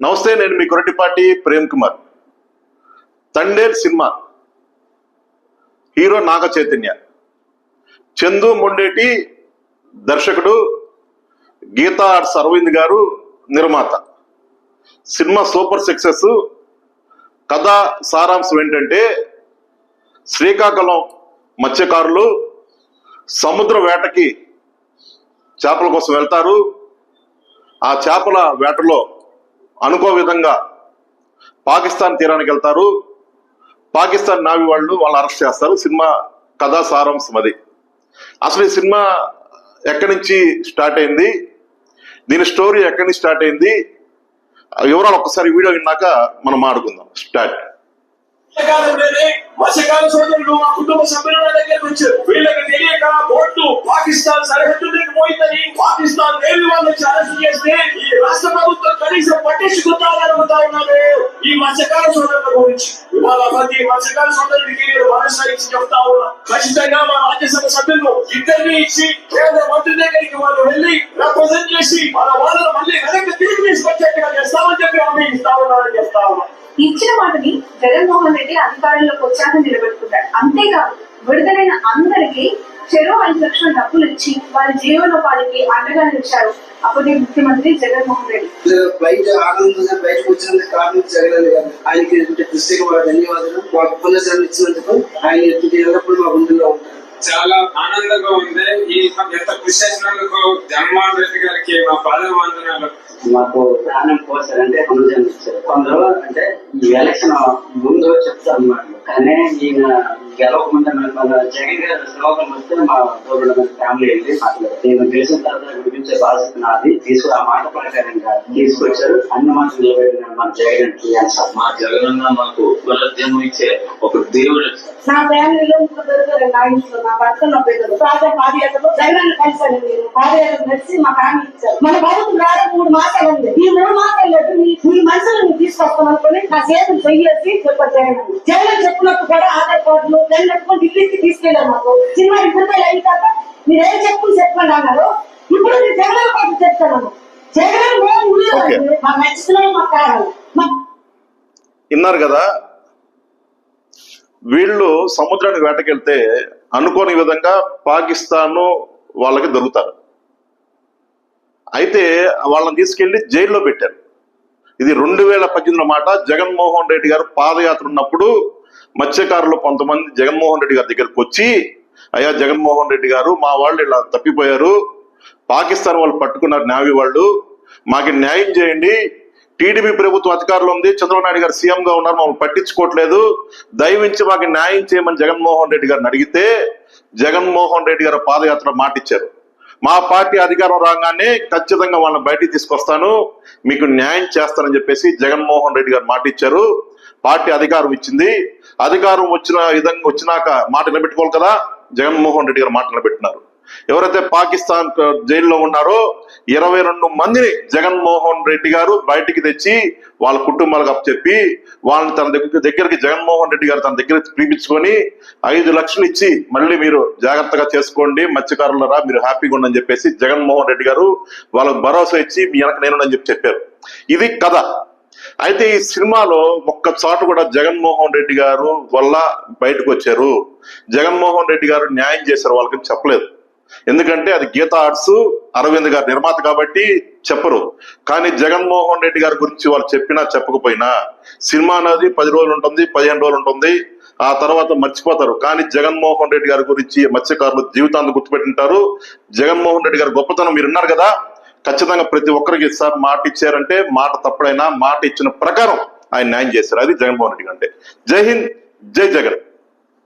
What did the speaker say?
నమస్తే నేను మీ కొరటిపాటి ప్రేమ్ కుమార్. తండేర్ సినిమా. హీరో నాగ చైతన్య. చందు మొండేటి దర్శకుడు గీతా ఆర్ట్స్ అరవింద్ గారు నిర్మాత. Cinema super success. కథ సారాంశం ఏంటంటే శ్రీకాకుళం మత్స్యకారులు సముద్ర వేటకి చేపల కోసం వెళ్తారు. ఆ చేపల వేటలో అనుకో విధంగా పాకిస్తాన్ తీరానికి వెళ్తారు. పాకిస్తాన్ నావి వాళ్ళు వాళ్ళు అరెస్ట్ చేస్తారు. సినిమా కథా సారాంశం అది. అసలు ఈ సినిమా ఎక్కడి నుంచి స్టార్ట్ అయింది? దీని స్టోరీ ఎక్కడి నుంచి స్టార్ట్ అయింది? వివరాలు ఒక్కసారి వీడియో విన్నాక మనం ఆడుకుందాం. స్టార్ట్. మత్స్యకాల సోదరులు మా కుటుంబ సభ్యుల నా దగ్గరకు వచ్చారు. వీళ్ళకి తెలియక బోట్లు పాకిస్తాన్ సరిహద్దు దగ్గర పోయిందని పాకిస్తాన్ నేవీ వాళ్ళు అరెస్ట్ చేస్తే ఈ రాష్ట్ర ప్రభుత్వం కనీసం పట్టించుకుంటామని అడుగుతా ఉన్నాను ఈ మత్స్యకాల సోదరుల గురించి ఇవాళ ప్రతి మత్స్యకాల సోదరుడికి నేను భరోసా ఇచ్చి చెప్తా ఉన్నా. ఖచ్చితంగా మా రాజ్యసభ సభ్యులు ఇద్దరిని ఇచ్చి కేంద్ర మంత్రి దగ్గరికి వాళ్ళు వెళ్ళి రిప్రజెంట్ చేసి మన వాళ్ళని మళ్ళీ వెనక్కి తిరిగి తీసుకొచ్చేట్టుగా చేస్తామని చెప్పి హామీ ఇస్తా ఉన్నారని చెప్తా ఉన్నా. ఇచ్చిన వాటిని జగన్మోహన్ రెడ్డి అధికారంలోకి వచ్చాక నిలబెట్టుకుంటాడు. అంతేకాదు విడుదలైన అందరికీ చెరువు ఐదు లక్షల డబ్బులు ఇచ్చి వారి జీవనోపాధికి అండగా నిలిచారు అప్పటి ముఖ్యమంత్రి జగన్మోహన్ రెడ్డి. బయట ఆనందంగా బయటకు వచ్చినందుకు కారణం జగన్ గారు ఆయనకి ప్రత్యేక ధన్యవాదాలు. మాకు పునఃసరణ ఇచ్చినందుకు ఆయన ఎల్లప్పుడూ మా గుండెల్లో ఉంటారు. చాలా ఆనందంగా ఉంది. ఈ ఎంత కృషి చేసినందుకు జగన్మోహన్ రెడ్డి గారికి మా పాదవందనాలు మాకు ప్రాణం పోసారంటే హనుజన్ ఇచ్చారు. కొందరు అంటే ఈ ఎలక్షన్ ముందు చెప్తారు అన్నమాట. కానీ ఈయన గెలవక ముందు మన జగన్ గారు శ్లోకం వస్తే మా తోడు ఫ్యామిలీ వెళ్ళి మాట్లాడారు నేను తెలిసిన తర్వాత విడిపించే బాధ్యత నాది తీసుకు ఆ మాట ప్రకారంగా తీసుకొచ్చారు. అన్ని మాట నిలబెట్టిన మన జగన్ మా జగనన్న మాకు పునరుద్యమం ఇచ్చే ఒక దేవుడు. నా ఫ్యామిలీలో ముగ్గురు నా ఇంట్లో నా భర్త నా తాజా పాదయాత్రలో జగన్ కలిసాను నేను పాదయాత్ర నడిచి మా ఫ్యామిలీ ఇచ్చారు. మన ప్రభుత్వం రావడం మూడు మాసాలు ఉంది. ఈ మూడు మాసాలు మీ మీ మనసులో మీరు తీసుకొస్తాం అనుకుని నా చేతులు చెయ్యేసి చెప్పారు జగన్. జగన్ చెప్పినట్టు కూడా ఆధార్ కార్డులు దాన్ని పెట్టుకుని ఢిల్లీకి తీసుకెళ్ళారు మాకు. సినిమా విడుదల అయిన తర్వాత మీరు ఏం చెప్పుకుని చెప్పండి అన్నారు. విన్నారు కదా? వీళ్ళు సముద్రానికి వేటకెళ్తే అనుకోని విధంగా పాకిస్తాన్ వాళ్ళకి దొరుకుతారు. అయితే వాళ్ళని తీసుకెళ్ళి జైల్లో పెట్టారు. ఇది రెండు వేల పద్దెనిమిదిలో మాట జగన్మోహన్ రెడ్డి గారు పాదయాత్ర ఉన్నప్పుడు మత్స్యకారులు కొంతమంది జగన్మోహన్ రెడ్డి గారి దగ్గరకు వచ్చి అయ్యా జగన్మోహన్ రెడ్డి గారు మా వాళ్ళు ఇలా తప్పిపోయారు. పాకిస్తాన్ వాళ్ళు పట్టుకున్నారు నావీ వాళ్ళు. మాకు న్యాయం చేయండి. టీడీపీ ప్రభుత్వం అధికారంలో ఉంది. చంద్రబాబు నాయుడు గారు సీఎం గా ఉన్నారు. మమ్మల్ని పట్టించుకోవట్లేదు. దయవించి మాకు న్యాయం చేయమని జగన్మోహన్ రెడ్డి గారిని అడిగితే జగన్మోహన్ రెడ్డి గారు పాదయాత్ర మాటిచ్చారు. మా పార్టీ అధికారం రాగానే ఖచ్చితంగా వాళ్ళని బయటికి తీసుకొస్తాను. మీకు న్యాయం చేస్తానని చెప్పేసి జగన్మోహన్ రెడ్డి గారు మాటిచ్చారు. పార్టీ అధికారం ఇచ్చింది. అధికారం వచ్చిన విధంగా వచ్చినాక మాట నిలబెట్టుకోవాలి కదా. జగన్మోహన్ రెడ్డి గారు మాట నిలబెట్టినారు. ఎవరైతే పాకిస్తాన్ జైల్లో ఉన్నారో ఇరవై రెండు మందిని జగన్మోహన్ రెడ్డి గారు బయటికి తెచ్చి వాళ్ళ కుటుంబాలకు అప్పచెప్పి వాళ్ళని తన దగ్గర దగ్గరికి జగన్మోహన్ రెడ్డి గారు తన దగ్గర పిలిపించుకొని ఐదు లక్షలు ఇచ్చి మళ్ళీ మీరు జాగ్రత్తగా చేసుకోండి మత్స్యకారులరా మీరు హ్యాపీగా ఉండని చెప్పేసి జగన్మోహన్ రెడ్డి గారు వాళ్ళకు భరోసా ఇచ్చి మీ వెనక నేనునని చెప్పి చెప్పారు. ఇది కథ. అయితే ఈ సినిమాలో ఒక్క చాటు కూడా జగన్మోహన్ రెడ్డి గారు వల్ల బయటకు వచ్చారు. జగన్మోహన్ రెడ్డి గారు న్యాయం చేశారు వాళ్ళకి చెప్పలేదు. ఎందుకంటే అది గీతా ఆర్ట్స్ అరవింద్ గారు నిర్మాత కాబట్టి చెప్పరు. కానీ జగన్మోహన్ రెడ్డి గారి గురించి వాళ్ళు చెప్పినా చెప్పకపోయినా సినిమా అనేది పది రోజులు ఉంటుంది పదిహేను రోజులు ఉంటుంది. ఆ తర్వాత మర్చిపోతారు. కానీ జగన్మోహన్ రెడ్డి గారి గురించి మత్స్యకారులు జీవితాన్ని గుర్తుపెట్టింటారు. జగన్మోహన్ రెడ్డి గారి గొప్పతనం మీరు ఉన్నారు కదా? ఖచ్చితంగా ప్రతి ఒక్కరికి సార్ మాట ఇచ్చారంటే మాట తప్పుడైనా మాట ఇచ్చిన ప్రకారం ఆయన న్యాయం చేశారు. అది జగన్మోహన్ రెడ్డి అంటే. జై హింద్ జై జగన్.